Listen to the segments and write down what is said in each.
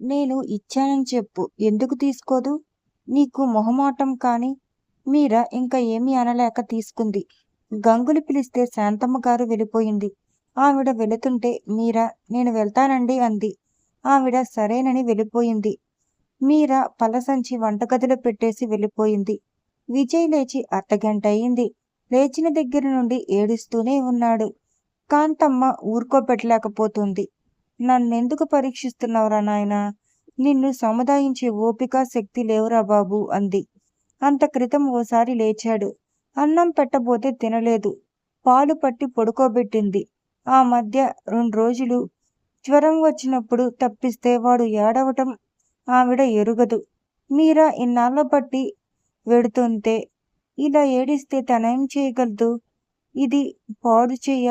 నేను ఇచ్చానని చెప్పు. ఎందుకు తీసుకోదు? నీకు మొహమాటం కాని మీరా ఇంకా ఏమీ అనలేక తీసుకుంది. గంగులు పిలిస్తే శాంతమ్మ గారు వెళ్ళిపోయింది. ఆవిడ వెళుతుంటే మీరా నేను వెళ్తానండి అంది. ఆవిడ సరేనని వెళ్ళిపోయింది. మీరా పలసంచి వంటగదిలో పెట్టేసి వెళ్ళిపోయింది. విజయ్ లేచి అర్ధగంట అయింది. లేచిన దగ్గర నుండి ఏడుస్తూనే ఉన్నాడు. కాంతమ్మ ఊరుకోబెట్టలేకపోతుంది. నన్నెందుకు పరీక్షిస్తున్నావురా నాయనా? నిన్ను సముదాయించే ఓపిక శక్తి లేవురా బాబు అంది. అంత క్రితం ఓసారి లేచాడు. అన్నం పెట్టబోతే తినలేదు. పాలు పట్టి పడుకోబెట్టింది. ఆ మధ్య రెండు రోజులు జ్వరం వచ్చినప్పుడు తప్పిస్తే వాడు ఏడవటం ఆవిడ ఎరుగదు. మీరా ఇన్నాళ్ళ బట్టి వెడుతుంటే ఇలా ఏడిస్తే తనేం చేయగలదు? ఇది పాడు చేయ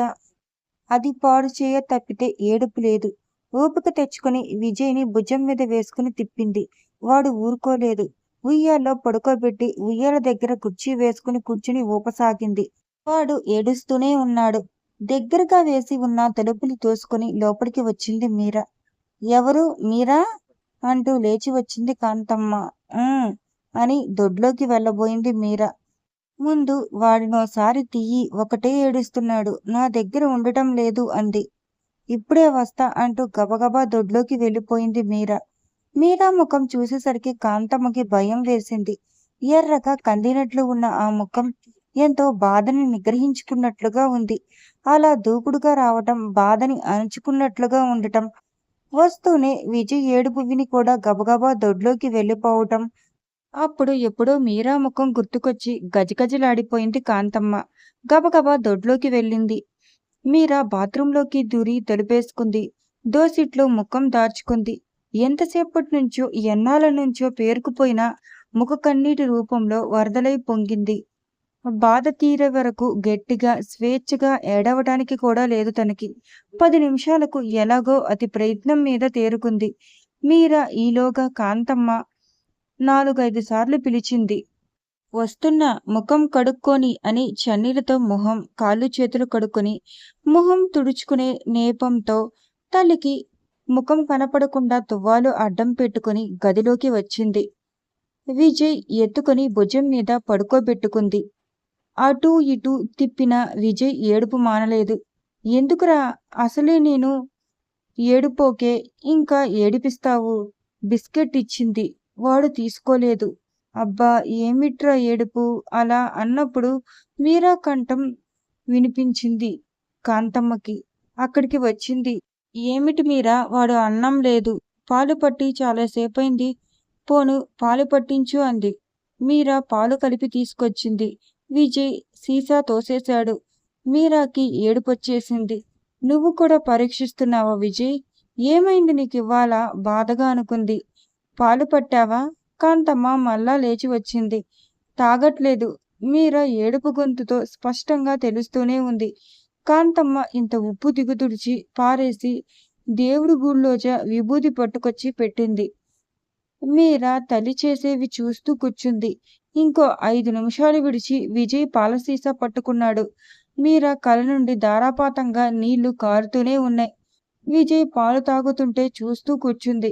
అది పాడు చేయ తప్పితే ఏడుపు లేదు. ఓపిక తెచ్చుకుని విజయ్ని భుజం మీద వేసుకుని తిప్పింది. వాడు ఊరుకోలేదు. ఉయ్యాల్లో పడుకోబెట్టి ఉయ్యాల దగ్గర కుర్చీ వేసుకుని కూర్చుని ఊపసాగింది. వాడు ఏడుస్తూనే ఉన్నాడు. దగ్గరగా వేసి ఉన్న తలుపులు తోసుకుని లోపలికి వచ్చింది మీరా. ఎవరు? మీరా? అంటూ లేచి వచ్చింది కాంతమ్మ. అని దొడ్లోకి వెళ్ళబోయింది మీరా. ముందు వాడినోసారి తీయి ఒకటే ఏడుస్తున్నాడు. నా దగ్గర ఉండటం లేదు అంది. ఇప్పుడే వస్తా అంటూ గబగబా దొడ్లోకి వెళ్ళిపోయింది మీరా. మీరా ముఖం చూసేసరికి కాంతమ్మకి భయం వేసింది. ఎర్రగా కందినట్లు ఉన్న ఆ ముఖం ఎంతో బాధని నిగ్రహించుకున్నట్లుగా ఉంది. అలా దూకుడుగా రావటం బాధని అణుచుకున్నట్లుగా ఉండటం వస్తూనే విజయ్ ఏడుపువిని కూడా గబగబా దొడ్లోకి వెళ్ళిపోవటం అప్పుడు ఎప్పుడో మీరా ముఖం గుర్తుకొచ్చి గజగజలాడిపోయింది కాంతమ్మ. గబగబా దొడ్లోకి వెళ్ళింది. మీరా బాత్రూంలోకి దూరి తలుపేసుకుంది. దోసిట్లో ముఖం దాచుకుంది. ఎంతసేపటి నుంచో ఎన్నాల నుంచో పేరుకుపోయిన ముఖ కన్నీటి రూపంలో వరదలై పొంగింది. బాధ తీరే వరకు గట్టిగా స్వేచ్ఛగా ఏడవటానికి కూడా లేదు తనకి. పది నిమిషాలకు ఎలాగో అతి ప్రయత్నం మీద తేరుకుంది. మీరా ఈలోగా కాంతమ్మ నాలుగైదు సార్లు పిలిచింది. వస్తున్న ముఖం కడుక్కొని అని చన్నీలతో మొహం కాళ్ళు చేతులు కడుక్కొని మొహం తుడుచుకునే నేపంతో తల్లికి ముఖం కనపడకుండా తువ్వాలు అడ్డం పెట్టుకుని గదిలోకి వచ్చింది. విజయ్ ఎత్తుకొని భుజం మీద పడుకోబెట్టుకుంది. అటూ ఇటూ తిప్పిన విజయ్ ఏడుపు మానలేదు. ఎందుకురా? అసలే నేను ఏడుపోకే ఇంకా ఏడిపిస్తావు? బిస్కెట్ ఇచ్చింది. వాడు తీసుకోలేదు. అబ్బా ఏమిట్రా ఏడుపు? అలా అన్నప్పుడు మీరా కంఠం వినిపించింది కాంతమ్మకి. అక్కడికి వచ్చింది. ఏమిటి మీరా? వాడు అన్నం లేదు. పాలు పట్టి చాలాసేపైంది పోను పాలు పట్టించు అంది. మీరా పాలు కలిపి తీసుకొచ్చింది. విజయ్ సీసా తోసేశాడు. మీరాకి ఏడుపొచ్చేసింది. నువ్వు కూడా పరీక్షిస్తున్నావా విజయ్? ఏమైంది నీకు ఇవ్వాలా బాధగా అనుకుంది. పాలు పట్టావా? కాంతమ్మ మళ్ళా లేచి వచ్చింది. తాగట్లేదు. మీరా ఏడుపు గొంతుతో స్పష్టంగా తెలుస్తూనే ఉంది. కాంతమ్మ ఇంత ఉప్పు దిగుతుడిచి పారేసి దేవుడి గుళ్ళోజ విభూది పట్టుకొచ్చి పెట్టింది. మీరా తల్లి చేసేవి చూస్తూ కూర్చుంది. ఇంకో ఐదు నిమిషాలు విడిచి విజయ్ పాలసీసా పట్టుకున్నాడు. మీరా కళ్ళ నుండి ధారాపాతంగా నీళ్ళు కారుతూనే ఉన్నాయి. విజయ్ పాలు తాగుతుంటే చూస్తూ కూర్చుంది.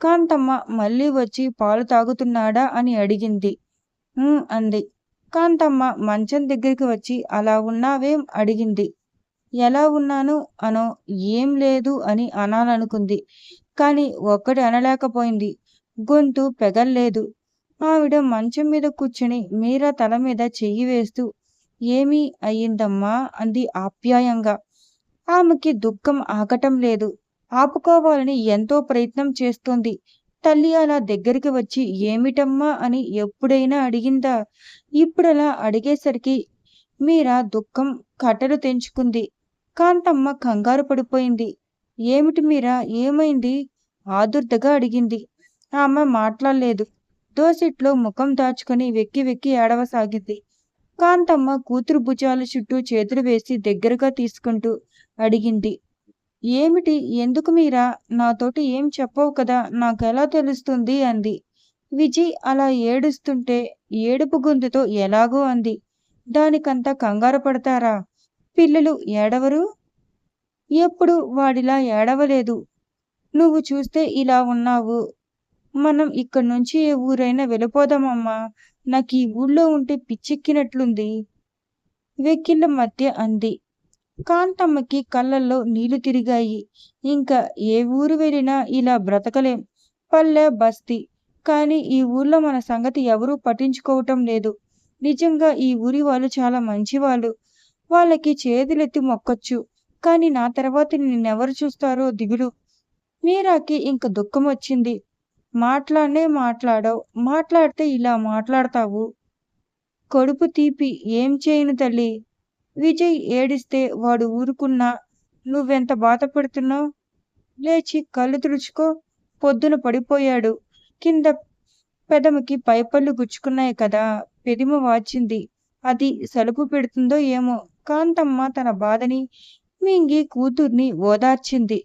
కాంతమ్మ మళ్ళీ వచ్చి పాలు తాగుతున్నాడా? అని అడిగింది. అంది. కాంతమ్మ మంచం దగ్గరికి వచ్చి అలా ఉన్నావేం? అడిగింది. ఎలా ఉన్నాను? అనో ఏం లేదు అని అనాలనుకుంది. కానీ ఒక్కటి అనలేకపోయింది. గొంతు పెగల్లేదు. ఆవిడ మంచం మీద కూర్చుని మీరా తల మీద చెయ్యి వేస్తూ ఏమీ అయ్యిందమ్మా అంది ఆప్యాయంగా. ఆమెకి దుఃఖం ఆగటం లేదు. ఆపుకోవాలని ఎంతో ప్రయత్నం చేస్తోంది. తల్లి అలా దగ్గరికి వచ్చి ఏమిటమ్మా? అని ఎప్పుడైనా అడిగిందా? ఇప్పుడలా అడిగేసరికి మీరా దుఃఖం కట్టలు తెంచుకుంది. కాంతమ్మ కంగారు పడిపోయింది. ఏమిటి మీరా? ఏమైంది? ఆదుర్దగా అడిగింది. ఆమె మాట్లాడలేదు. దోసిట్లో ముఖం దాచుకుని వెక్కి వెక్కి ఏడవసాగింది. కాంతమ్మ కూతురు భుజాల చుట్టూ చేతులు వేసి దగ్గరగా తీసుకుంటూ అడిగింది. ఏమిటి? ఎందుకు మీరా? నాతోటి ఏం చెప్పవు కదా? నాకెలా తెలుస్తుంది? అంది. విజయ్ అలా ఏడుస్తుంటే ఏడుపు గొంతుతో ఎలాగో అంది. దానికంత కంగారు పడతారా? పిల్లలు ఏడవరు? ఎప్పుడు వాడిలా ఏడవలేదు. నువ్వు చూస్తే ఇలా ఉన్నావు. మనం ఇక్కడి నుంచి ఏ ఊరైనా వెళ్ళిపోదామమ్మా. నాకు ఈ ఊళ్ళో ఉంటే పిచ్చెక్కినట్లుంది. వెక్కిళ్ళ మధ్య అంది. కాంతమ్మకి కళ్ళల్లో నీళ్ళు తిరిగాయి. ఇంకా ఏ ఊరు వెళ్ళినా ఇలా బ్రతకలేం. పల్లె బస్తీ. కానీ ఈ ఊర్లో మన సంగతి ఎవరూ పట్టించుకోవటం లేదు. నిజంగా ఈ ఊరి వాళ్ళు చాలా మంచివాళ్ళు. వాళ్ళకి చేతులెత్తి మొక్కొచ్చు. కానీ నా తర్వాత నిన్నెవరు చూస్తారో దిగులు. మీరాకి ఇంక దుఃఖం వచ్చింది. మాట్లాడనే మాట్లాడవు. మాట్లాడితే ఇలా మాట్లాడతావు? కడుపు తీపి. ఏం చేయను తల్లి? విజయ్ ఏడిస్తే వాడు ఊరుకున్నా నువ్వెంత బాధపడుతున్నావు? లేచి కళ్ళు తుడుచుకో. పొద్దున పడిపోయాడు. కింద పెదమికి పైపళ్ళు గుచ్చుకున్నాయి కదా? పెదిమ వాచింది. అది సలుపు పెడుతుందో ఏమో? కాంతమ్మ తన బాధని మింగి కూతుర్ని ఓదార్చింది.